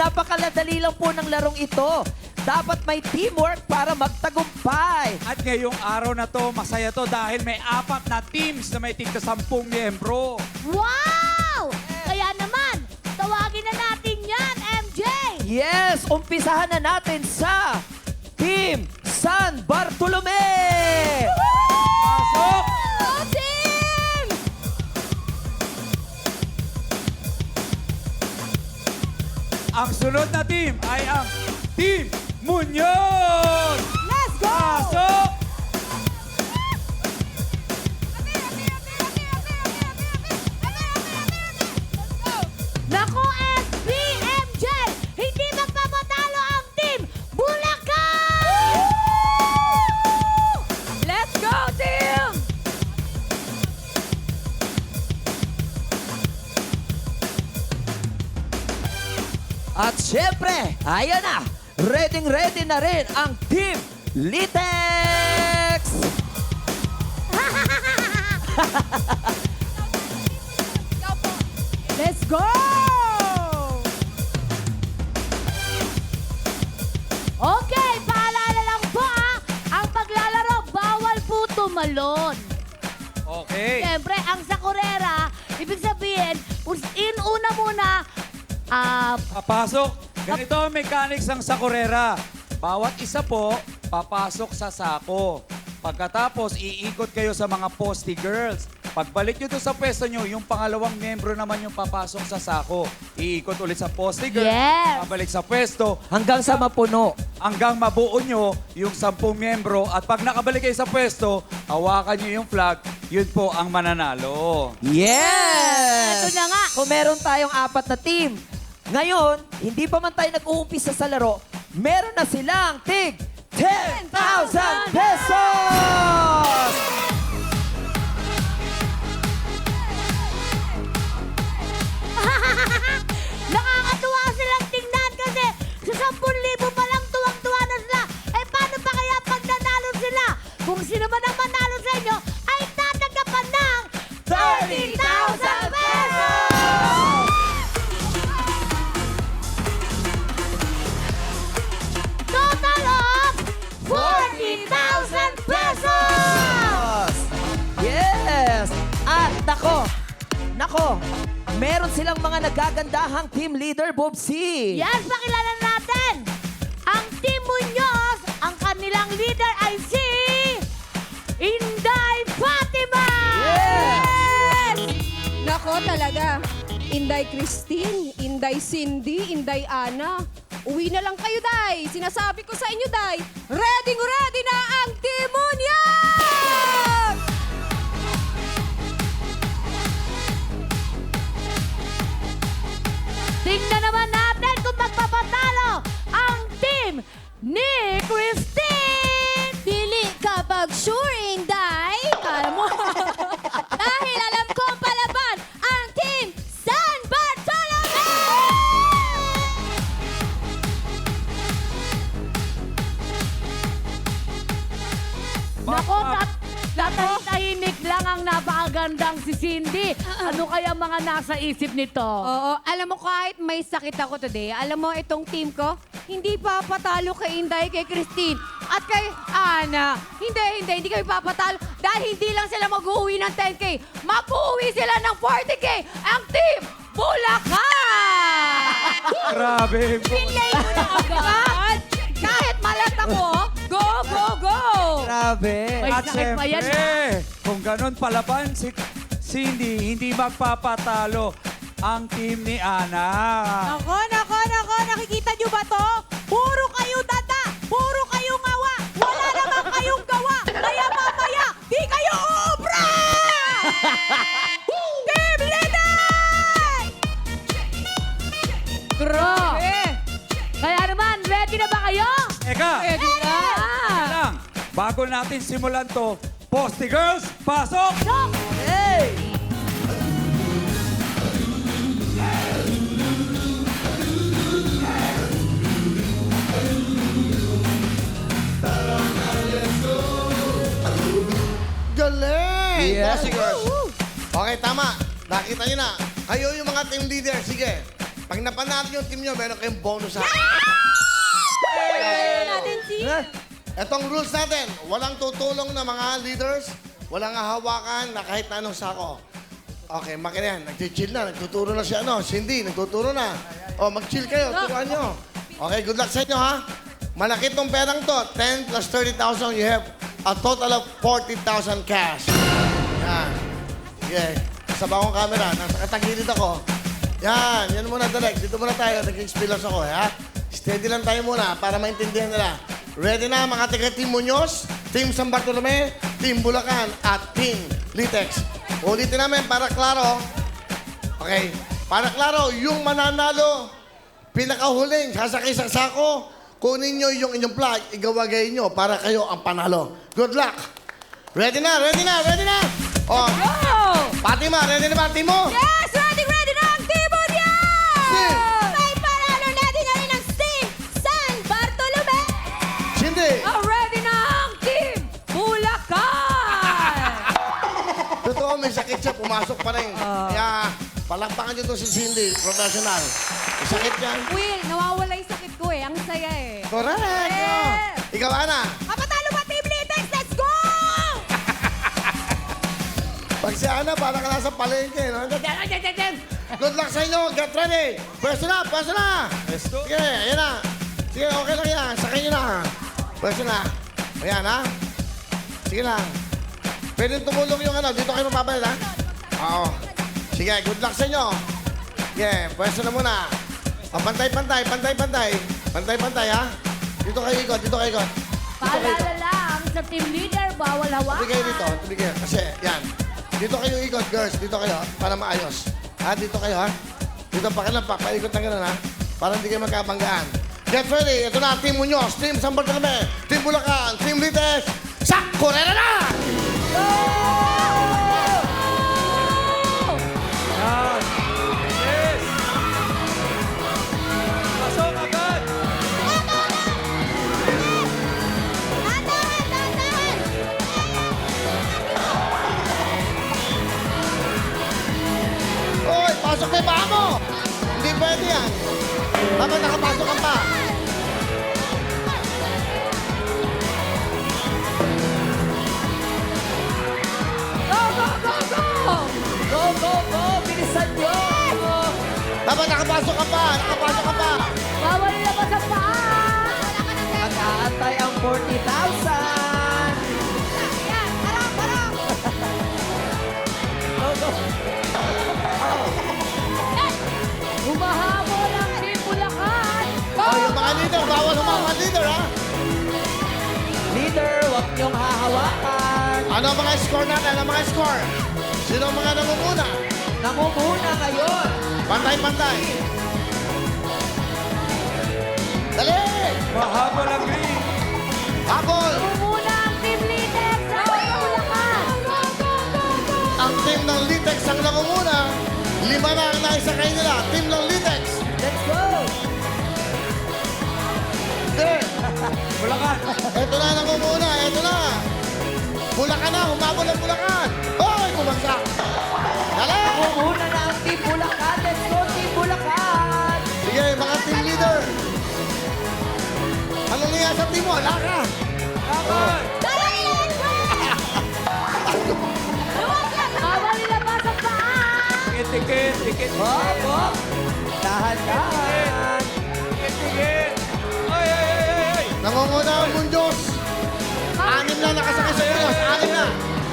Napakaladali lang po ng larong ito. Dapat may teamwork para magtagumpay. At ngayong araw na to, masaya to dahil may apat na teams na may tigka sampung miyembro. Wow! Kaya naman, tawagin na natin yan, MJ! Yes, umpisahan na natin sa Team San Bartolome! Pasok! Ang sunod na team ay ang Team Muñoz! Let's go! Pasok! At syempre, ayan na, ready ready na rin ang Team Litex! Let's go! Okay, paalala lang po ah, ang paglalaro, bawal po tumalon. Okay. Siyempre, ang sakurera, ibig sabihin, us- inuna muna, ah, Papasok. Ganito ang mechanics ng sakurera. Bawat isa po, papasok sa sako. Pagkatapos, iikot kayo sa mga posty girls. Pagbalik nyo doon sa pwesto nyo, yung pangalawang membro naman yung papasok sa sako. Iikot ulit sa posty girl. Yes. Pabalik sa pwesto. Hanggang sa mapuno. Hanggang mabuo nyo yung sampung membro. At pag nakabalik kayo sa pwesto, hawakan nyo yung flag. Yun po ang mananalo. Yes! Ito na nga. Kung meron tayong apat na team, ngayon, hindi pa man tayo nag-uumpisa sa laro, meron na silang tig 10,000 pesos! nakakatuwa Bobsy. Yes, pakilala natin! Ang Team Muñoz, ang kanilang leader ay si... Inday Fatima! Yes! Nako talaga. Inday Christine, Inday Cindy, Inday Ana. Uwi na lang kayo, Day. Sinasabi ko sa inyo, Day. Ready ready na ang Team Union! Christine! Dili kapag sure, Inday. Kala mo. Dahil alam ko ang palaban ang team San Bartolome! Nako, tat tatahimik lang ang napakagandang si Cindy. Ano kaya mga nasa isip nito? Oo, alam mo kahit may sakit ako today, alam mo itong team ko, hindi papatalo kay Inday, kay Christine, at kay Ana. Hindi, hindi, hindi kami papatalo dahil hindi lang sila mag-uwi ng 10K. Mapuuwi sila ng 40K. Ang team, Bulacan! Grabe po. Pinlay mo na agad. Kahit malat ako, go, go, go! Grabe. May At sakit pa yan, syempre, kung ganun palaban, si Cindy, hindi magpapatalo ang team ni Ana. Nako, nako, nakikita nyo ba to? Puro kayo dada, puro kayo ngawa, wala naman kayong gawa, kaya mamaya, di kayo uubra! Team Leader! Bro! Kaya naman, ready na ba kayo? Eka, Ready na! lang. Bago natin simulan to, Posty Girls, pasok! Hey! Galing! Yeah. Bossy girls. Okay, tama. Nakita nyo na. Kayo yung mga team leader. Sige. Pag napanalo yung team nyo, meron kayong bonus ha. natin si... Etong rules natin, walang tutulong na mga leaders, walang hahawakan na kahit na anong sako. Okay, makina yan. Nag-chill na. Nagtuturo na si ano. Cindy, nagtuturo na. O, mag-chill kayo. Turuan nyo. Okay, good luck sa inyo, ha? Malaki tong perang to. 10 plus 30,000, you have a total of 40,000 cash. Yan. Okay. Sa bagong camera, nasa katagilid ako. Yan, yan muna, Dalek. Dito muna tayo. Nag-experience ako, ha? Steady lang tayo muna para maintindihan nila. Ready na, mga taga Team Muñoz, Team San Bartolome, Team Bulacan, at Team Litex. Ulitin namin para klaro. Okay. Para klaro, yung mananalo, pinakahuling, sasakay sa sako, kunin nyo yung inyong flag, igawagay nyo para kayo ang panalo. Good luck! Ready na, ready na, ready na! Oh, Go! Fatima, ready na ba, Timo? Yes! Ready, ready na ang team mo Steam! May panalo natin na rin ang Steam San Bartolome! Cindy! Oh, ready na ang team Bulacan! Totoo, may sakit siya, pumasok pa rin. Kaya, palakpakan nyo to si Cindy, professional. May sakit yan. Will, nawawala yung sakit ko eh. Ang saya eh. Correct! Yes! Oh. Ikaw, Ana. Kapatalo ba Team Litex? Let's go! Pag si Ana, parang ka nasa palengke, no? Good luck sa inyo. Get ready. Pwesto na, pwesto na. Pwesto? Sige, ayan na. Sige, okay lang yan. Sakay nyo na. Pwesto na. Ayan, ha? Sige lang. Pwede tumulong yung ano. Dito kayo mapapalit, ha? Oo. Sige, good luck sa inyo. Sige, pwesto na muna. Ah, pantay-pantay, pantay-pantay. Pantay-pantay, ha? Dito kayo ikot, dito kayo ikot. Dito kayo ikot. Paalala lang sa team leader, bawal hawakan. Tuloy kayo dito, tuloy kayo. Kasi, yan. Dito kayo ikot, girls. Dito kayo, para maayos. Ha, dito kayo, ha? Dito pa kayo, papaikot ng gano'n, ha? Para hindi kayo magkabanggaan. Get ready. Ito na, Team Muñoz, Team San Bartolome, Team Bulacan, Team Lites. Sa Correra na! Yan. Hoy, pasok na yung paa mo! Hindi pwede yan. Dapat nakapasok ka pa. Go, go, go, go! Go, go, go! Bilisan nyo! Dapat nakapasok ka pa. Nakapasok ka pa. Bawal ilabas ang paa! Nag-aantay ang 40,000! Mga leader, bawal humawak leader, ha? Leader, huwag niyong hahawakan! Ano ang mga score natin? Ano ang mga score? Sino ang mga nangunguna? Namumuna ngayon! Pantay-pantay. Dali! Mahabol ang green. Habol! Muna ang team leader sa Bulacan! Ang team ng Litex ang nangunguna. Lima na ang naisakay nila. Team ng Litex. Bulacan. Ito na nangunguna. Ito na. Bulacan na. Humabol ang Bulacan. Hoy! Bumagsak. Dali! Namumuna na ang Team Bulacan! Let's go, Team Bulacan! Sige, mga team leader. Ano niya sa team mo? Wala ka. Laban. Paa! Tikit, tikit, tikit. Hop, hop! Dahan-dahan! Tikit, tikit. Nangunguna ang Mundos. Anim na nakasakay sa Mundos. Anim na.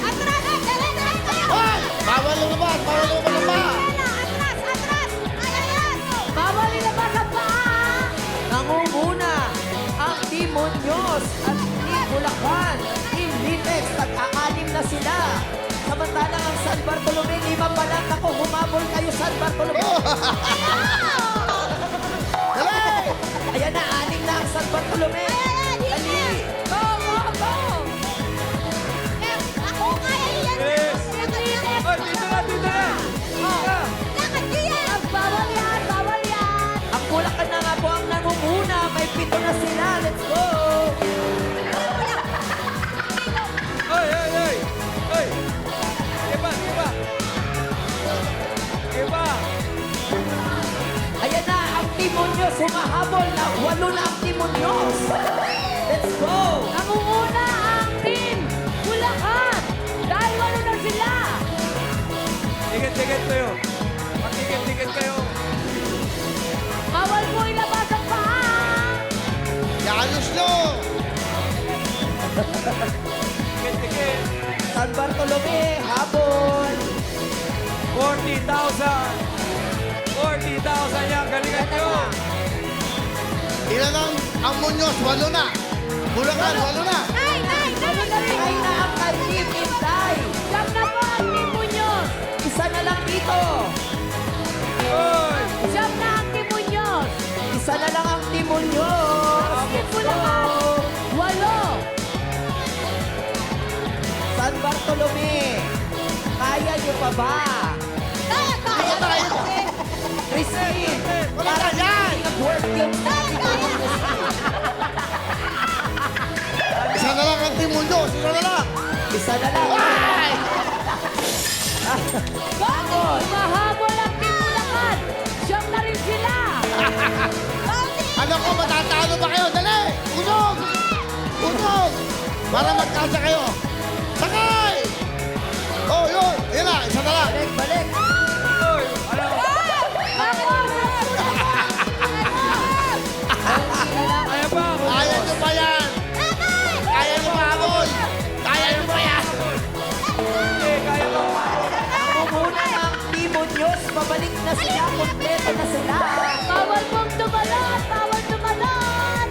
Atras! Dali, dali! Hoy! Bawal lumabas. Bawal lumabas pa. Atras! Atras! Ayan! Bawal ilabas ang paa! Nangunguna ang Team Muñoz at Team Bulacan. Team Litex, nag-aanim na sila. Samantalang ang San Bartolome, lima pa lang. Ako, humabol kayo San Bartolome. Dali! Ayan na, anim na ang San Bartolome. San Bartolome, habol! 40,000. 40,000 yan. Galingan nyo. Ilan ang, ang Muñoz? Walo na. Bulacan, walo na. San Bartolome, kaya niyo pa ba? Kaya, kaya, kaya! Christine, ka yan! nag-work yung Isa na lang ang Team Muñoz. Isa na lang. Isa na lang. Bakit? Mahabol ang Team Bulacan. Siyam na rin sila. Ano ko, matatalo ba kayo? Dali! Usog! Usog! Para magkasa kayo. Na sila. Kompleto na sila. Bawal mong tumalon. Bawal tumalon.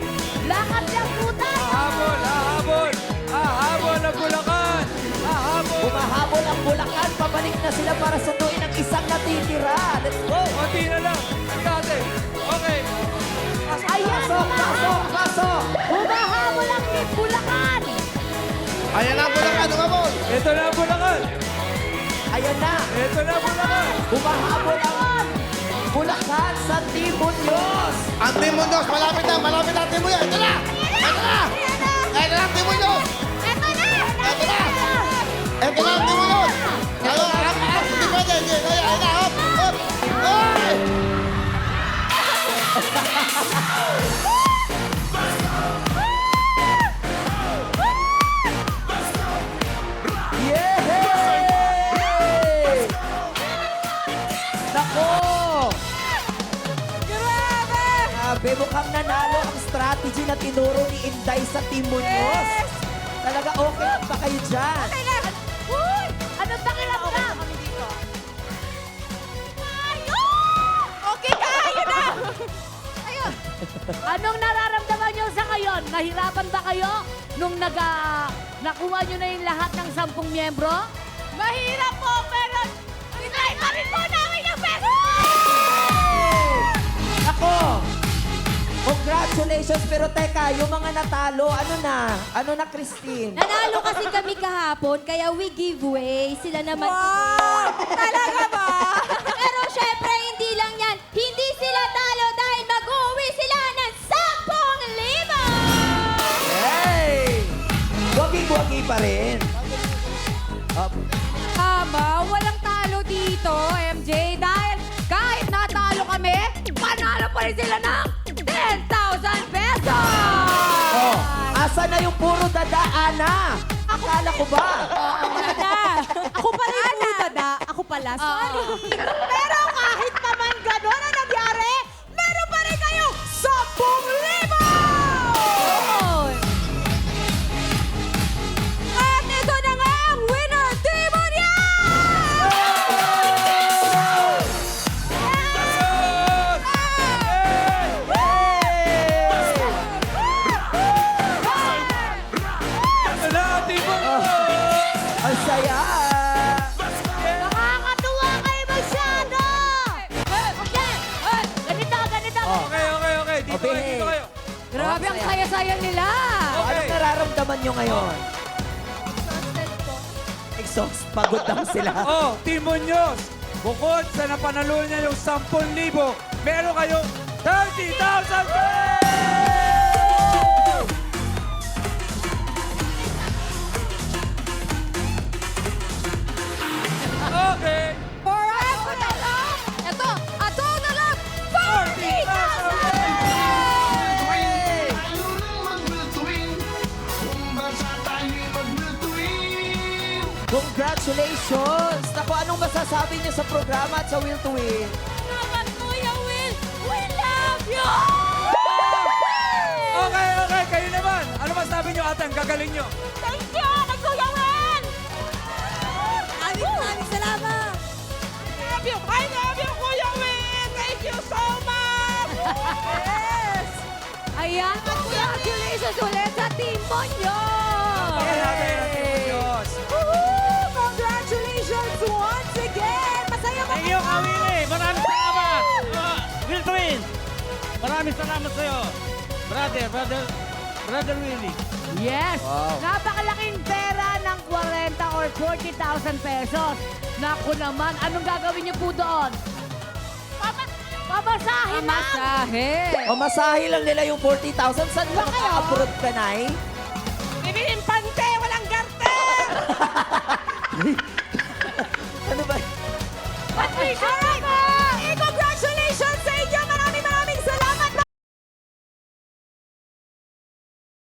Lakad ng puta. Ahabol, ahabol. Ahabol ang Bulacan. Ahabol. Bumahabol ang Bulacan. Pabalik na sila para sunduin ang isang natitira. Let's go. Konti na lang. Dati. Okay. Ayan, Pasok, pasok, pasok. Humahabol ang Team Bulacan. Ayan na, Bulacan, umabol. Ito na ang Bulacan. Ayan na. Ito na ang Bulacan. Bumahabol ang Bulacan sa Muñoz. Ang Muñoz, malapit na, malapit na Muñoz. Ito na! Ito na! Ito na Muñoz! Eto na! Ito na! Ito na harap, hindi pwede, hindi. Ayan, ayan na, Grabe, mukhang nanalo ang strategy na tinuro ni Inday sa Team Muñoz. Talaga okay ba kayo dyan? Uy! Anong pakiramdam? Okay ka! Ayun na! Ayun! Anong nararamdaman nyo sa ngayon? Nahirapan ba kayo nung naga, nakuha nyo na yung lahat ng sampung miyembro? Mahirap po, pero tinry pa rin po Congratulations! Pero teka, yung mga natalo, ano na? Ano na, Christine? Nanalo kasi kami kahapon, kaya we give way. Sila naman. Wow! Talaga ba? Pero syempre, hindi lang yan. Hindi sila talo dahil mag-uwi sila ng 10,000! Hey! Wagi-wagi pa rin. Up. Tama, walang talo dito, MJ. Dahil kahit natalo kami, panalo pa rin sila ng 10,000 pesos! Asa na yung puro dada, Ana? Akala ko ba? Dada! Ako pala yung puro dada. Ako pala. Sorry. Pero kahit naman gano'n Exhaust. Pagod lang sila. Oh, Muñoz. Bukod sa napanalo niya yung 10,000, meron kayong 30,000 to Win? Salamat, Kuya Will! We love you! Okay, okay, kayo naman. Ano masabi nyo ate? Ang gagaling nyo. Thank you, kay Kuya Will! Maraming maraming salamat. love you! I love you, Kuya Will! Thank you so much! Yes! Ayan, congratulations ulit sa Team Monyo! Okay, natin Diyos. Woohoo! Congratulations once Maraming salamat sa'yo. Brother, brother, brother Willie. Yes! Napakalaking pera ng 40 or 40,000 pesos. Naku naman, anong gagawin niyo po doon? Pamasahin na! Pamasahe! O masahe lang nila yung 40,000. Saan ba maka-approve ka, Nay? Bibiling pante, walang garter!